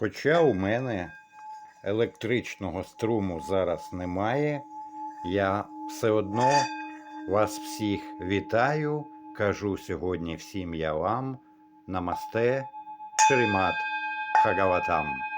Хоча у мене електричного струму зараз немає, я все одно вас всіх вітаю. Кажу сьогодні всім я вам намасте, Шримат Хагаватам.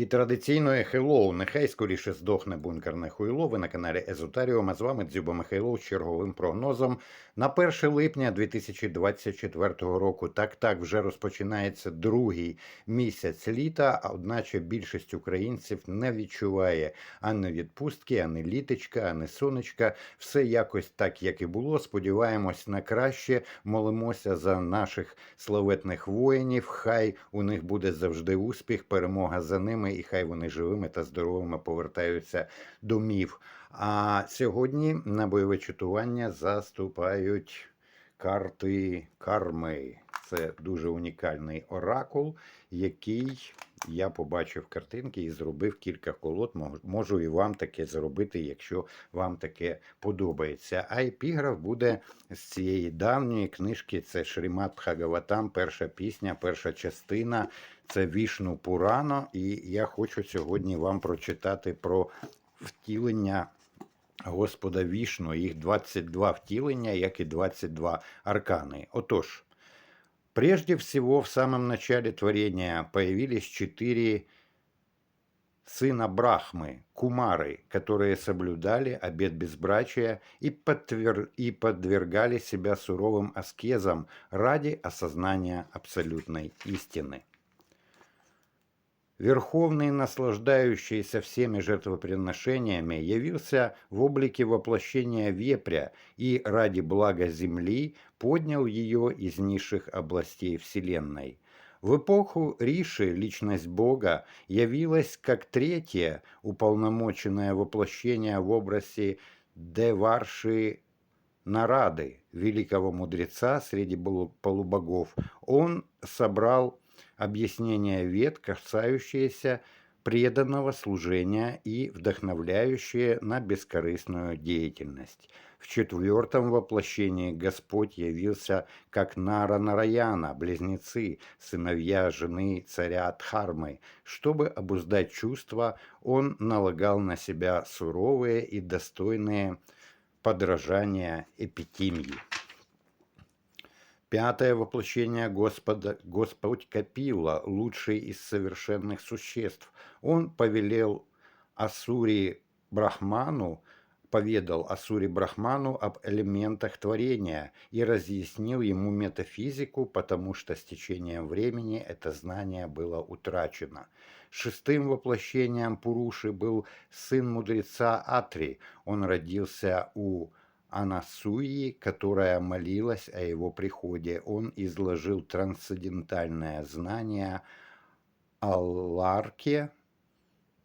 І традиційно хеллоу, нехай скоріше здохне бункерне хуйло. Ви на каналі Езотаріум, а з вами Дзюба Михайлов з черговим прогнозом на 1 липня 2024 року. Так, так, вже розпочинається другий місяць літа, а одначе більшість українців не відчуває ані відпустки, ані літочка, ані сонечка. Все якось так, як і було. Сподіваємось на краще. Молимося за наших славетних воїнів. Хай у них буде завжди успіх, перемога за ними, і хай вони живими та здоровими повертаються домів. А сьогодні на бойове чатування заступають карти карми. Це дуже унікальний оракул, який я побачив картинки і зробив кілька колод. Мож- Можу і вам таке зробити, якщо вам таке подобається. А епіграф буде з цієї давньої книжки. Це Шрімат Бхагаватам, перша пісня, перша частина. Це Вішну Пурано. І я хочу сьогодні вам прочитати про втілення Господа Вішну. Їх 22 втілення, як і 22 аркани. Отож, прежде всего в самом начале творения появились четыре сына Брахмы, кумары, которые соблюдали обет безбрачия и, подтвер- и подвергали себя суровым аскезам ради осознания абсолютной истины. Верховный, наслаждающийся всеми жертвоприношениями, явился в облике воплощения вепря и ради блага Земли поднял ее из низших областей Вселенной. В эпоху Риши личность Бога явилась как третье уполномоченное воплощение в образе Деварши Нарады, великого мудреца среди полу- полубогов. Он собрал объяснения вет, касающиеся преданного служения и вдохновляющие на бескорыстную деятельность. В четвертом воплощении Господь явился как Нара Нараяна, близнецы, сыновья жены царя Дхармы. Чтобы обуздать чувства, он налагал на себя суровые и достойные подражания эпитимии. Пятое воплощение Господа, Господь Капила, лучший из совершенных существ. Он повелел Асури Брахману, поведал Асури Брахману об элементах творения и разъяснил ему метафизику, потому что с течением времени это знание было утрачено. Шестым воплощением Пуруши был сын мудреца Атри. Он родился у Анасуи, которая молилась о его приходе. Он изложил трансцендентальное знание о Ларке,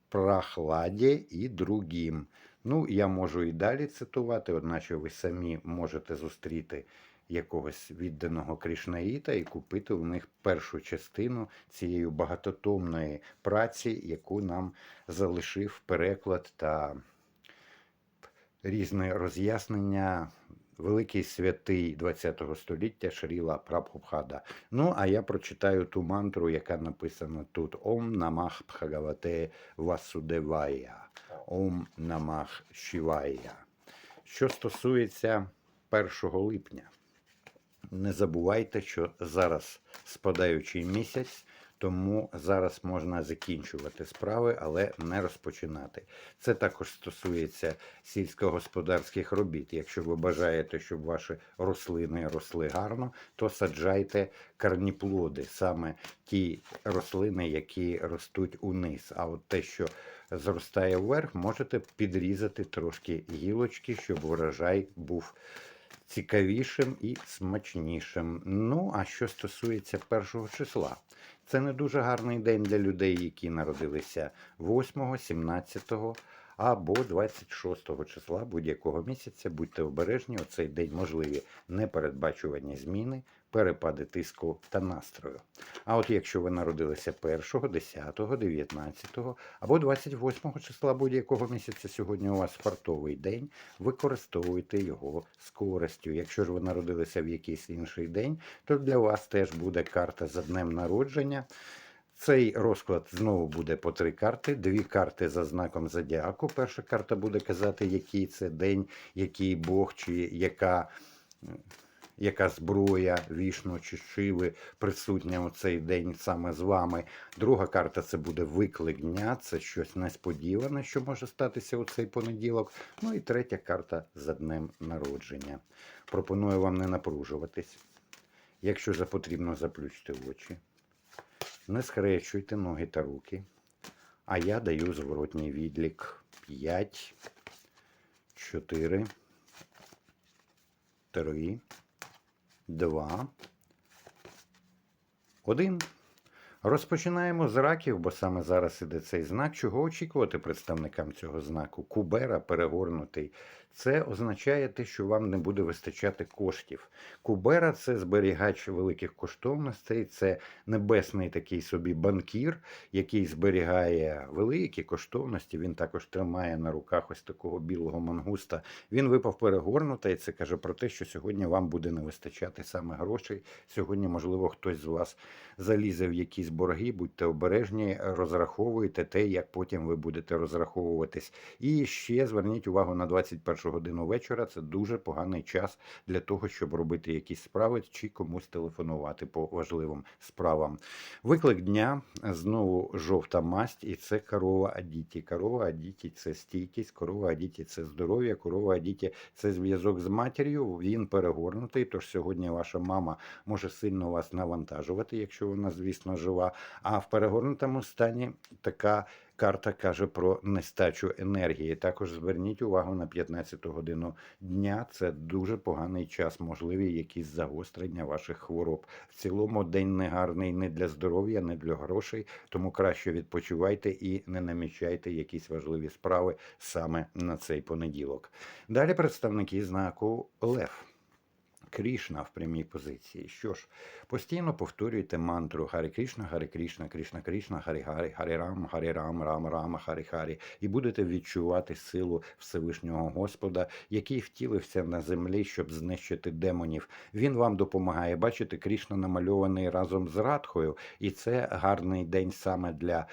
прохладі і другим. Ну, я можу і далі цитувати, одначе ви самі можете зустріти якогось відданого Кришнаїта і купити у них першу частину цієї багатотомної праці, яку нам залишив переклад та різне роз'яснення великий святий ХХ століття Шріла Прабхупхада. Ну, а я прочитаю ту мантру, яка написана тут: Ом Намах Бхагавате Васудевая. Ом Намах Шівая. Що стосується 1 липня, не забувайте, що зараз спадаючий місяць, тому зараз можна закінчувати справи, але не розпочинати. Це також стосується сільськогосподарських робіт. Якщо ви бажаєте, щоб ваші рослини росли гарно, то саджайте карніплоди, саме ті рослини, які ростуть униз. А от те, що зростає вверх, можете підрізати трошки гілочки, щоб врожай був цікавішим і смачнішим. Ну, а що стосується першого числа, це не дуже гарний день для людей, які народилися 8, 17 або 26 числа будь-якого місяця. Будьте обережні, у цей день можливі непередбачувані зміни, перепади тиску та настрою. А от якщо ви народилися 1, 10, 19 або 28 числа будь-якого місяця, сьогодні у вас спортовий день, використовуйте його з користю. Якщо ж ви народилися в якийсь інший день, то для вас теж буде карта за днем народження. Цей розклад знову буде по три карти. Дві карти за знаком зодіаку. Перша карта буде казати, який це день, який Бог чи яка. Яка зброя вішну чи шиви присутня у цей день саме з вами. Друга карта це буде виклик дня, це щось несподіване, що може статися у цей понеділок. Ну і третя карта за днем народження. Пропоную вам не напружуватись. Якщо за потрібно, заплющте очі. Не схрещуйте ноги та руки. А я даю зворотній відлік 5, 4, 3, 2, 1. Розпочинаємо з раків, бо саме зараз іде цей знак. Чого очікувати представникам цього знаку? Кубера перегорнутий. Це означає те, що вам не буде вистачати коштів. Кубера це зберігач великих коштовностей, це небесний такий собі банкір, який зберігає великі коштовності. Він також тримає на руках ось такого білого мангуста. Він випав перегорнута, і це каже про те, що сьогодні вам буде не вистачати саме грошей. Сьогодні, можливо, хтось з вас залізе в якісь борги, будьте обережні, розраховуйте те, як потім ви будете розраховуватись. І ще зверніть увагу на 21 годину вечора. Це дуже поганий час для того, щоб робити якісь справи чи комусь телефонувати по важливим справам. Виклик дня знову жовта масть, і це корова Адіті. Корова Адіті це стійкість, корова Адіті це здоров'я, корова Адіті це зв'язок з матір'ю. Він перегорнутий. Тож сьогодні ваша мама може сильно вас навантажувати, якщо вона, звісно, жива. А в перегорнутому стані така карта каже про нестачу енергії. Також зверніть увагу на 15 годину дня. Це дуже поганий час, можливі якісь загострення ваших хвороб. В цілому день не гарний не для здоров'я, не для грошей. Тому краще відпочивайте і не намічайте якісь важливі справи саме на цей понеділок. Далі представники знаку Лев. Крішна в прямій позиції. Що ж, постійно повторюйте мантру Гарі Крішна, Гарі Крішна, Крішна Крішна, Гарі Гарі, Гарі Рам, Гарі Рам, Рам Рама, Харі Харі, і будете відчувати силу Всевишнього Господа, який втілився на землі, щоб знищити демонів. Він вам допомагає. Бачите, Крішна намальований разом з Радхою, і це гарний день саме для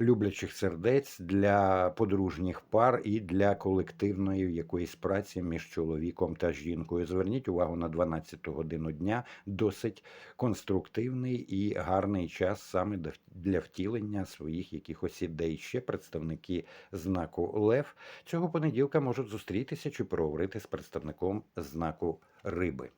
люблячих сердець для подружніх пар і для колективної якоїсь праці між чоловіком та жінкою. Зверніть увагу на 12 годину дня. Досить конструктивний і гарний час саме для втілення своїх якихось ідей. Ще представники знаку Лев цього понеділка можуть зустрітися чи проговорити з представником знаку Риби.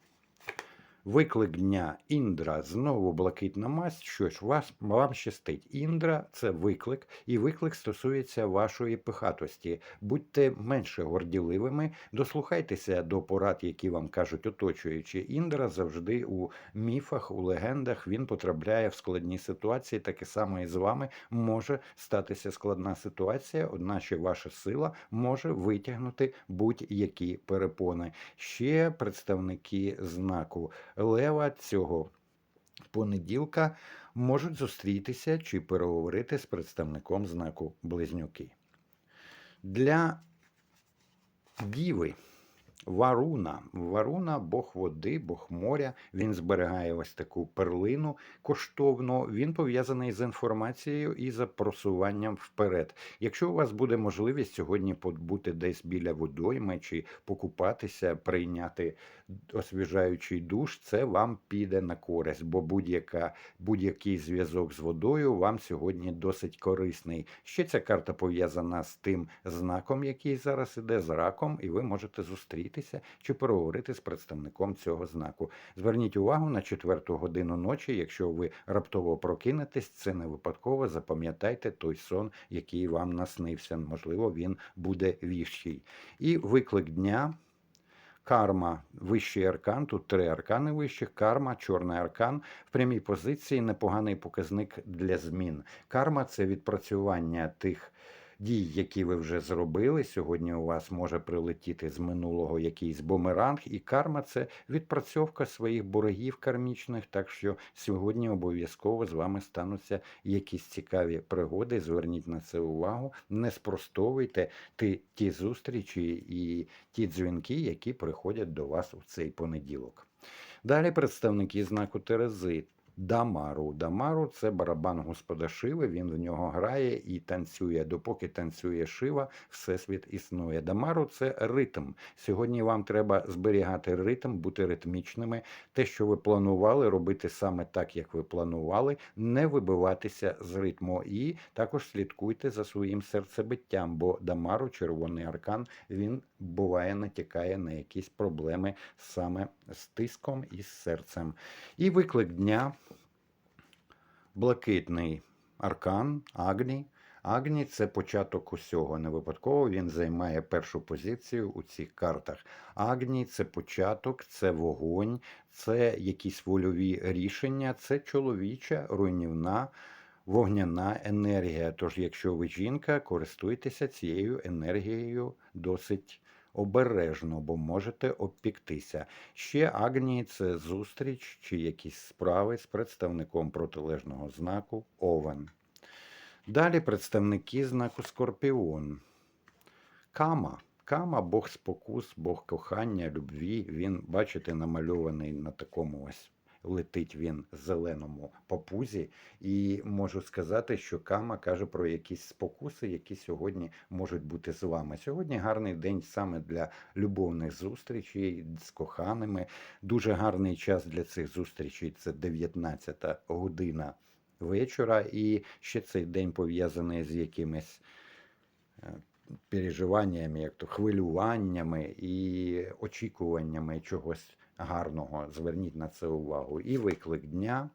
Виклик дня Індра знову блакитна масть. Що ж, вас вам щастить. Індра це виклик, і виклик стосується вашої пихатості. Будьте менше горділивими, дослухайтеся до порад, які вам кажуть оточуючи. Індра завжди у міфах, у легендах він потрапляє в складні ситуації. Таке саме і з вами може статися складна ситуація, одначе ваша сила може витягнути будь-які перепони. Ще представники знаку. Лева цього понеділка можуть зустрітися чи переговорити з представником знаку Близнюки. Для Діви Варуна. Варуна, Бог води, Бог моря. Він зберігає ось таку перлину коштовну. Він пов'язаний з інформацією і за просуванням вперед. Якщо у вас буде можливість сьогодні побути десь біля водойми чи покупатися, прийняти освіжаючий душ, це вам піде на користь, бо будь-яка будь-який зв'язок з водою вам сьогодні досить корисний. Ще ця карта пов'язана з тим знаком, який зараз іде з раком, і ви можете зустрітися чи переговорити з представником цього знаку. Зверніть увагу на четверту годину ночі. Якщо ви раптово прокинетесь, це не випадково. Запам'ятайте той сон, який вам наснився. Можливо, він буде віщий. І виклик дня. Карма вищий аркан, тут три аркани вищих, карма, чорний аркан в прямій позиції непоганий показник для змін. Карма це відпрацювання тих дій, які ви вже зробили. Сьогодні у вас може прилетіти з минулого якийсь бумеранг, і карма це відпрацьовка своїх боргів кармічних. Так що сьогодні обов'язково з вами стануться якісь цікаві пригоди. Зверніть на це увагу, не спростовуйте ті, ті зустрічі і ті дзвінки, які приходять до вас у цей понеділок. Далі представники знаку Терези. Дамару. Дамару це барабан Господа Шиви. Він в нього грає і танцює. Допоки танцює Шива, всесвіт існує. Дамару це ритм. Сьогодні вам треба зберігати ритм, бути ритмічними. Те, що ви планували, робити саме так, як ви планували, не вибиватися з ритму. І також слідкуйте за своїм серцебиттям, бо Дамару, червоний аркан, він буває натякає на якісь проблеми саме з тиском і з серцем. І виклик дня блакитний аркан Агні. Агні це початок усього. Не випадково він займає першу позицію у цих картах. Агні це початок, це вогонь, це якісь вольові рішення, це чоловіча, руйнівна, вогняна енергія. Тож, якщо ви жінка, користуйтеся цією енергією досить обережно, бо можете обпіктися. Ще Агнії це зустріч чи якісь справи з представником протилежного знаку Овен. Далі представники знаку Скорпіон. Кама. Кама Бог спокус, Бог кохання, любві. Він, бачите, намальований на такому ось. Летить він зеленому папузі, і можу сказати, що Кама каже про якісь спокуси, які сьогодні можуть бути з вами. Сьогодні гарний день саме для любовних зустрічей з коханими. Дуже гарний час для цих зустрічей це 19-та година вечора, і ще цей день пов'язаний з якимись е, переживаннями, як то хвилюваннями і очікуваннями чогось гарного. Зверніть на це увагу. І виклик дня,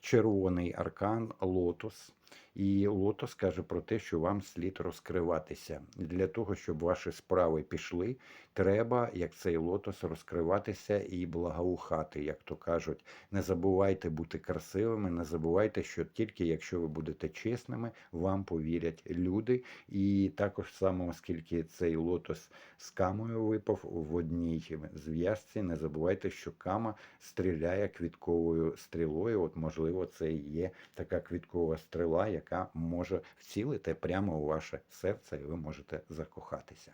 червоний аркан, лотос. І лотос каже про те, що вам слід розкриватися. Для того, щоб ваші справи пішли, треба, як цей лотос, розкриватися і благоухати, як то кажуть. Не забувайте бути красивими, не забувайте, що тільки якщо ви будете чесними, вам повірять люди. І також саме, оскільки цей лотос з камою випав в одній зв'язці, не забувайте, що кама стріляє квітковою стрілою. От, можливо, це і є така квіткова стріла, яка може вцілити прямо у ваше серце, і ви можете закохатися.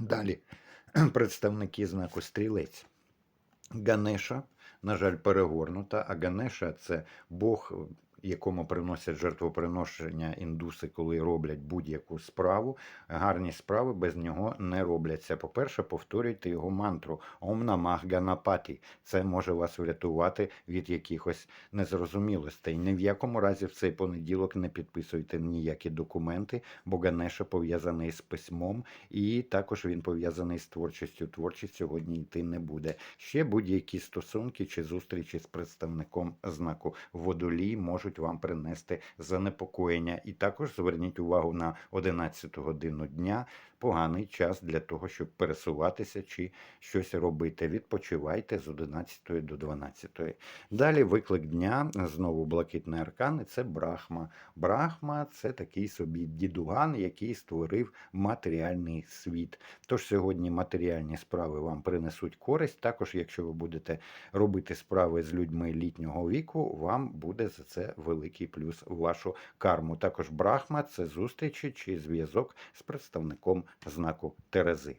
Далі представники знаку стрілець. Ганеша, на жаль, перегорнута, а Ганеша це Бог, якому приносять жертвоприношення індуси, коли роблять будь-яку справу. Гарні справи без нього не робляться. По-перше, повторюйте його мантру Ом Намах Ганапаті. Це може вас врятувати від якихось незрозумілостей. Ні в якому разі в цей понеділок не підписуйте ніякі документи, бо Ганеша пов'язаний з письмом, і також він пов'язаний з творчістю. Творчість сьогодні йти не буде. Ще будь-які стосунки чи зустрічі з представником знаку водолій можуть вам принести занепокоєння. І також зверніть увагу на 11 годину дня. Поганий час для того, щоб пересуватися чи щось робити. Відпочивайте з 11 до 12. Далі виклик дня, знову блакитний аркан, і це Брахма. Брахма це такий собі дідуган, який створив матеріальний світ. Тож сьогодні матеріальні справи вам принесуть користь. Також, якщо ви будете робити справи з людьми літнього віку, вам буде за це великий плюс в вашу карму. Також Брахма це зустрічі чи зв'язок з представником знаку Терези.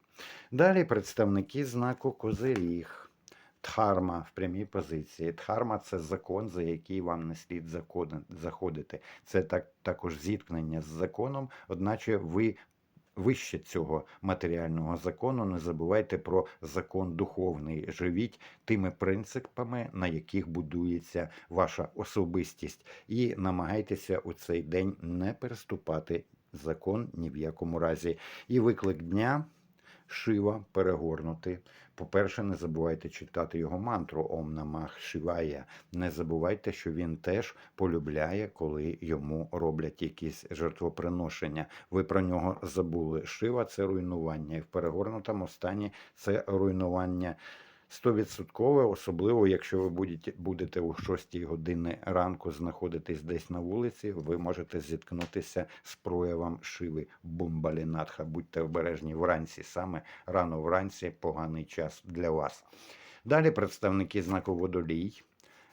Далі представники знаку Козиріг. Дхарма в прямій позиції. Дхарма це закон, за який вам не слід заходити. Це так, також зіткнення з законом, одначе ви. Вище цього матеріального закону не забувайте про закон духовний. Живіть тими принципами, на яких будується ваша особистість, і намагайтеся у цей день не переступати закон ні в якому разі. І виклик дня. Шива перегорнути. По-перше, не забувайте читати його мантру Ом Намах Шивая. Не забувайте, що він теж полюбляє, коли йому роблять якісь жертвоприношення. Ви про нього забули. Шива це руйнування. І в перегорнутому стані це руйнування 100%, особливо якщо ви будете, будете о 6 години ранку знаходитись десь на вулиці, ви можете зіткнутися з проявом шиви бумбалінатха. Будьте обережні вранці, саме рано вранці поганий час для вас. Далі представники знаку водолій.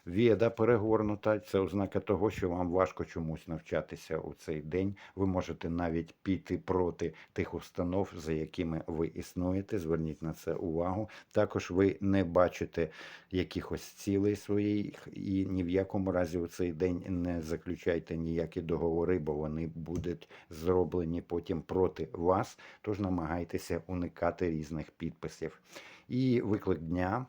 Віда перегорнута це ознака того, що вам важко чомусь навчатися у цей день. Ви можете навіть піти проти тих установ, за якими ви існуєте. Зверніть на це увагу. Також ви не бачите якихось цілей своїх, і ні в якому разі у цей день не заключайте ніякі договори, бо вони будуть зроблені потім проти вас. Тож намагайтеся уникати різних підписів. І виклик дня.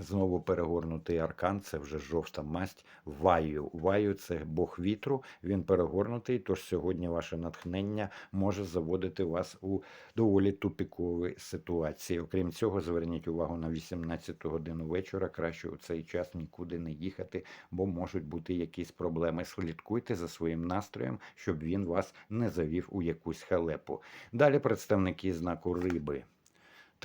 Знову перегорнутий аркан, це вже жовта масть. Ваю. Ваю це Бог вітру. Він перегорнутий. Тож сьогодні ваше натхнення може заводити вас у доволі тупікові ситуації. Окрім цього, зверніть увагу на 18 годину вечора. Краще у цей час нікуди не їхати, бо можуть бути якісь проблеми. Слідкуйте за своїм настроєм, щоб він вас не завів у якусь халепу. Далі представники знаку риби.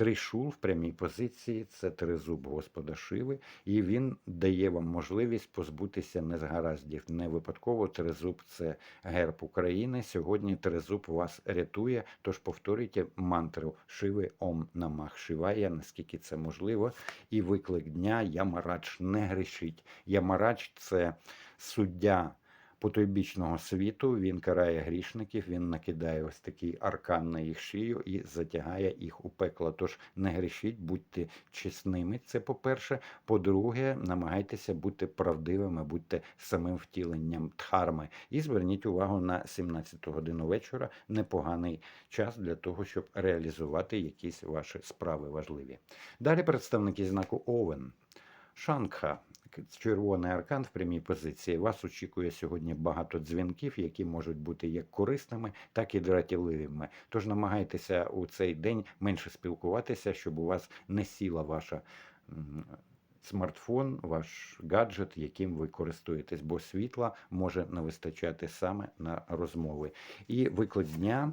Тришул в прямій позиції це тризуб Господа Шиви, і він дає вам можливість позбутися незгараздів. Не випадково тризуб це герб України. Сьогодні тризуб вас рятує. Тож повторюйте мантру Шиви Ом Намах Шивая, наскільки це можливо. І виклик дня Ямарадж не грішить. Ямарадж це суддя потойбічного світу. Він карає грішників, він накидає ось такий аркан на їх шию і затягає їх у пекло. Тож не грішіть, будьте чесними. Це по-перше. По-друге, намагайтеся бути правдивими, будьте самим втіленням дхарми. І зверніть увагу на 17 годину вечора. Непоганий час для того, щоб реалізувати якісь ваші справи важливі. Далі представники знаку Овен. Шангха, червоний аркан в прямій позиції. Вас очікує сьогодні багато дзвінків, які можуть бути як корисними, так і дратівливими. Тож намагайтеся у цей день менше спілкуватися, щоб у вас не сіла ваша. Смартфон, ваш гаджет, яким ви користуєтесь, бо світла може не вистачати саме на розмови. І виклик дня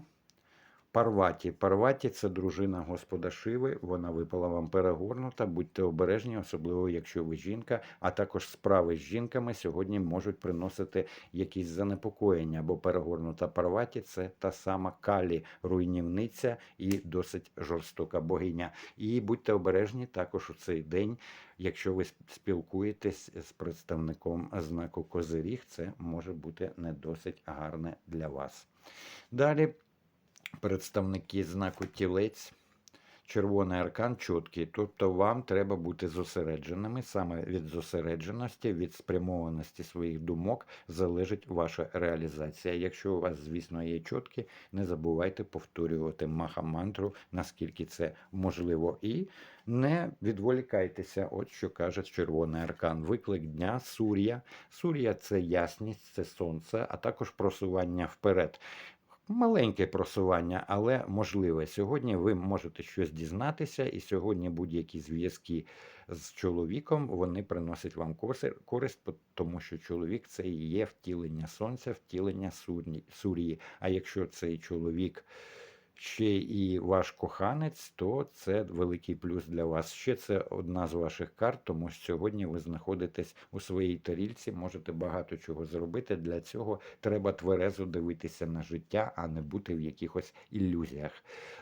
Парваті. Парваті це дружина Господа Шиви. Вона випала вам перегорнута. Будьте обережні, особливо якщо ви жінка. А також справи з жінками сьогодні можуть приносити якісь занепокоєння, бо перегорнута Парваті це та сама калі, руйнівниця і досить жорстока богиня. І будьте обережні також у цей день. Якщо ви спілкуєтесь з представником знаку Козиріг, це може бути не досить гарне для вас. Далі представники знаку тілець. Червоний аркан чіткий, тобто вам треба бути зосередженими. Саме від зосередженості, від спрямованості своїх думок залежить ваша реалізація. Якщо у вас, звісно, є чіткі, не забувайте повторювати маха-мантру, наскільки це можливо, і не відволікайтеся. От що каже червоний аркан. Виклик дня Сур'я. Сур'я це ясність, це сонце, а також просування вперед. Маленьке просування, але можливе. Сьогодні ви можете щось дізнатися, і сьогодні будь-які зв'язки з чоловіком вони приносять вам користь, тому що чоловік це і є втілення сонця, втілення сур'ї. А якщо цей чоловік ще і ваш коханець, то це великий плюс для вас. Ще це одна з ваших карт, тому що сьогодні ви знаходитесь у своїй тарільці, можете багато чого зробити. Для цього треба тверезо дивитися на життя, а не бути в якихось ілюзіях.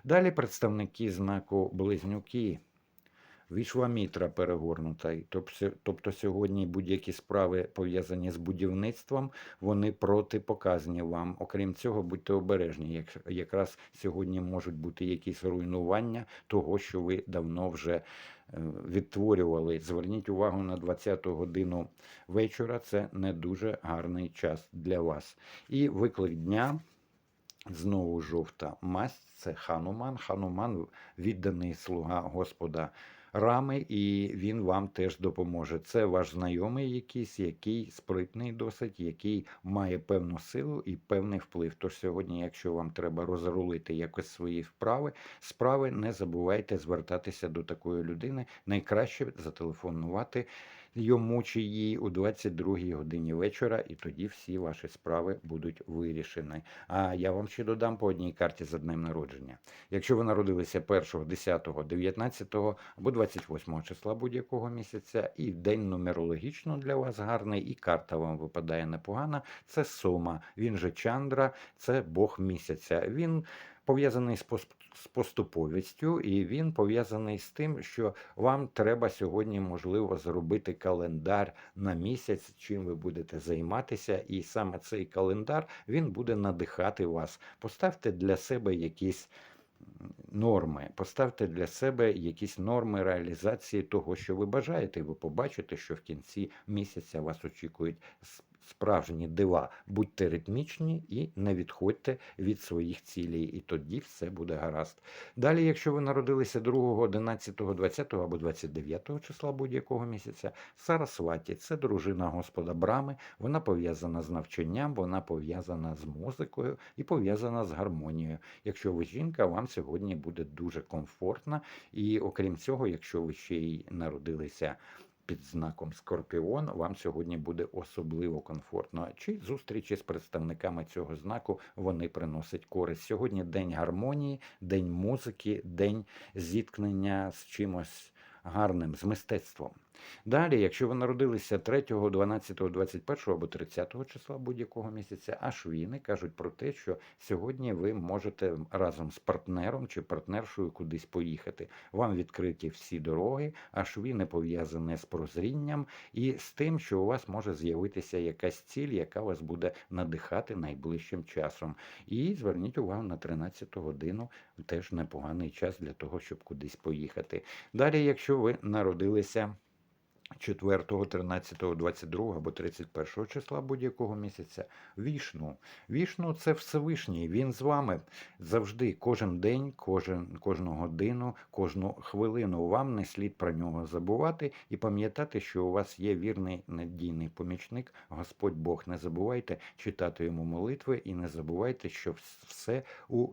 Далі представники знаку близнюки. Вішвамітра перегорнута. Тобто, сьогодні будь-які справи пов'язані з будівництвом, вони протипоказані вам. Окрім цього, будьте обережні. Як, якраз сьогодні можуть бути якісь руйнування того, що ви давно вже е, відтворювали. Зверніть увагу на 20-ту годину вечора. Це не дуже гарний час для вас. І виклик дня. Знову жовта масть це Хануман. Хануман відданий слуга Господа Рами, і він вам теж допоможе. Це ваш знайомий якийсь, який спритний досить, який має певну силу і певний вплив. Тож сьогодні, якщо вам треба розрулити якось свої вправи, справи, не забувайте звертатися до такої людини. Найкраще зателефонувати йому чи їй у 22 годині вечора, і тоді всі ваші справи будуть вирішені. А я вам ще додам по одній карті за днем народження. Якщо ви народилися 1, 10, 19 або 28 числа будь-якого місяця, і день нумерологічно для вас гарний, і карта вам випадає непогана, це Сома. Він же Чандра, це Бог місяця. Він пов'язаний з з поступовістю, і він пов'язаний з тим, що вам треба сьогодні, можливо, зробити календар на місяць, чим ви будете займатися, і саме цей календар він буде надихати вас. Поставте для себе якісь норми, поставте для себе якісь норми реалізації того, що ви бажаєте, ви побачите, що в кінці місяця вас очікують справжні дива. Будьте ритмічні і не відходьте від своїх цілей, і тоді все буде гаразд. Далі, якщо ви народилися 2, 11, 20 або 29 числа будь-якого місяця, Сарасваті це дружина Господа Брами, вона пов'язана з навчанням, вона пов'язана з музикою і пов'язана з гармонією. Якщо ви жінка, вам сьогодні буде дуже комфортно. І окрім цього, якщо ви ще й народилися під знаком Скорпіон, вам сьогодні буде особливо комфортно. Чи зустрічі з представниками цього знаку вони приносять користь. Сьогодні день гармонії, день музики, день зіткнення з чимось гарним, з мистецтвом. Далі, якщо ви народилися 3, 12, 21 або 30 числа будь-якого місяця, ашвіни кажуть про те, що сьогодні ви можете разом з партнером чи партнершою кудись поїхати. Вам відкриті всі дороги, ашвіни пов'язані з прозрінням і з тим, що у вас може з'явитися якась ціль, яка вас буде надихати найближчим часом. І зверніть увагу на 13 годину, теж непоганий час для того, щоб кудись поїхати. Далі, якщо ви народилися 4, 13, 22 або 31 числа будь-якого місяця, вішну. Вішну це Всевишній. Він з вами завжди, кожен день, кожен, кожну годину, кожну хвилину. Вам не слід про нього забувати і пам'ятати, що у вас є вірний надійний помічник, Господь Бог. Не забувайте читати йому молитви і не забувайте, що все у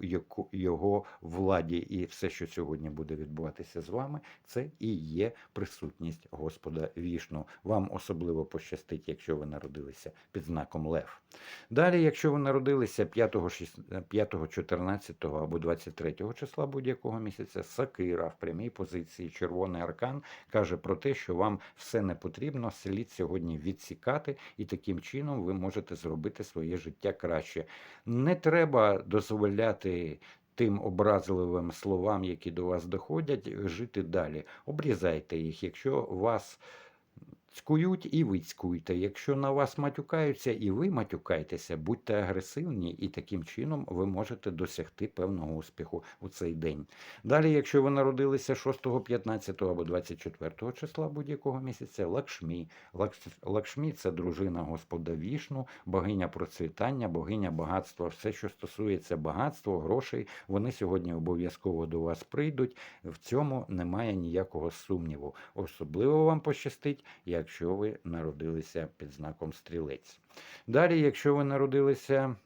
його владі, і все, що сьогодні буде відбуватися з вами, це і є присутність Господа Вішну. Вам особливо пощастить, якщо ви народилися під знаком Лев. Далі, якщо ви народилися 5, 5 14 або 23 числа будь-якого місяця, Сакира в прямій позиції червоний аркан каже про те, що вам все не потрібно, слід сьогодні відсікати, і таким чином ви можете зробити своє життя краще. Не треба дозволяти. Тим образливим словам, які до вас доходять, жити далі. Обрізайте їх. Якщо вас цькують, і ви цькуйте. Якщо на вас матюкаються, і ви матюкайтеся, будьте агресивні, і таким чином ви можете досягти певного успіху у цей день. Далі, якщо ви народилися 6, 15 або 24 числа будь-якого місяця, Лакшмі. Лакшмі це дружина Господа Вішну, богиня процвітання, богиня багатства. Все, що стосується багатства, грошей, вони сьогодні обов'язково до вас прийдуть. В цьому немає ніякого сумніву. Особливо вам пощастить, якщо ви народилися під знаком стрілець. Далі, якщо ви народилися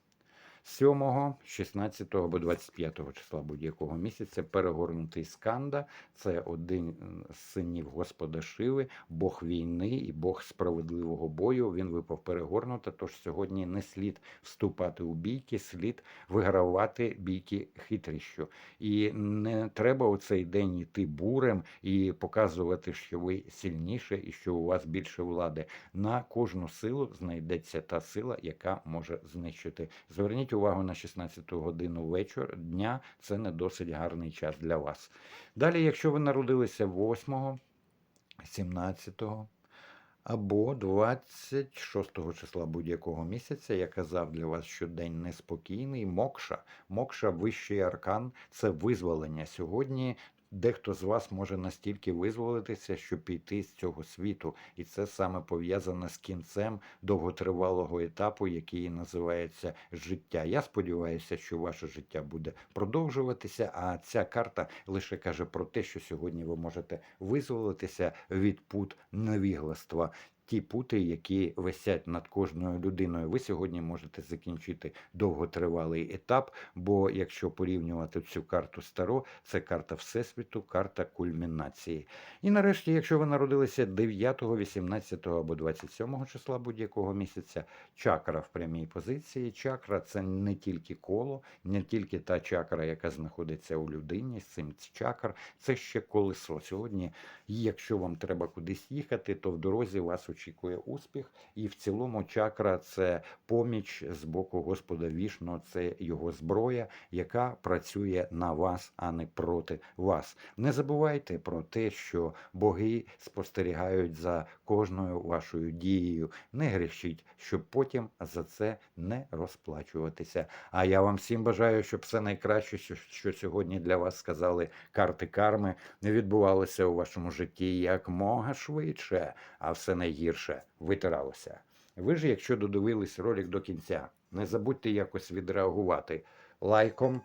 7, 16 або 25 числа будь-якого місяця, перегорнутий сканда це один з синів Господа Шиви, Бог війни і Бог справедливого бою. Він випав перегорнуто, тож сьогодні не слід вступати у бійки, слід вигравати бійки хитрістю. І не треба у цей день йти бурем і показувати, що ви сильніше і що у вас більше влади. На кожну силу знайдеться та сила, яка може знищити. Зверніть увагу на 16 годину вечора дня. Це не досить гарний час для вас. Далі, якщо ви народилися 8, 17 або 26 числа будь-якого місяця, я казав для вас, що день неспокійний. Мокша, мокша, вищий аркан це визволення. Сьогодні дехто з вас може настільки визволитися, щоб піти з цього світу, і це саме пов'язане з кінцем довготривалого етапу, який називається життя. Я сподіваюся, що ваше життя буде продовжуватися. А ця карта лише каже про те, що сьогодні ви можете визволитися від пут невігластва. Ті пути, які висять над кожною людиною. Ви сьогодні можете закінчити довготривалий етап, бо якщо порівнювати цю карту старо, це карта Всесвіту, карта кульмінації. І нарешті, якщо ви народилися 9, 18 або 27 числа будь-якого місяця, чакра в прямій позиції. Чакра це не тільки коло, не тільки та чакра, яка знаходиться у людині, сім чакр, це ще колесо. Сьогодні, якщо вам треба кудись їхати, то в дорозі вас очікує успіх. І в цілому чакра це поміч з боку Господа Вішну, це його зброя, яка працює на вас, а не проти вас. Не забувайте про те, що боги спостерігають за кожною вашою дією. Не грішіть, щоб потім за це не розплачуватися. А я вам всім бажаю, щоб все найкраще, що сьогодні для вас сказали карти карми, не відбувалося у вашому житті якмога швидше, а все найгірше витиралося. Ви ж, якщо додивились ролик до кінця, не забудьте якось відреагувати лайком,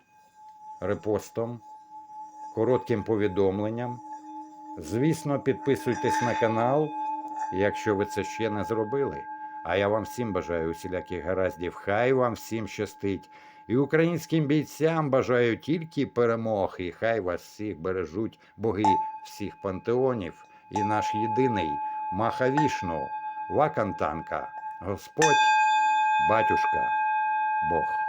репостом, коротким повідомленням. Звісно, підписуйтесь на канал, якщо ви це ще не зробили. А я вам всім бажаю усіляких гараздів. Хай вам всім щастить. І українським бійцям бажаю тільки перемог, і хай вас всіх бережуть боги всіх пантеонів і наш єдиний Махавішну, Вакантанка, Господь, батюшка, Бог.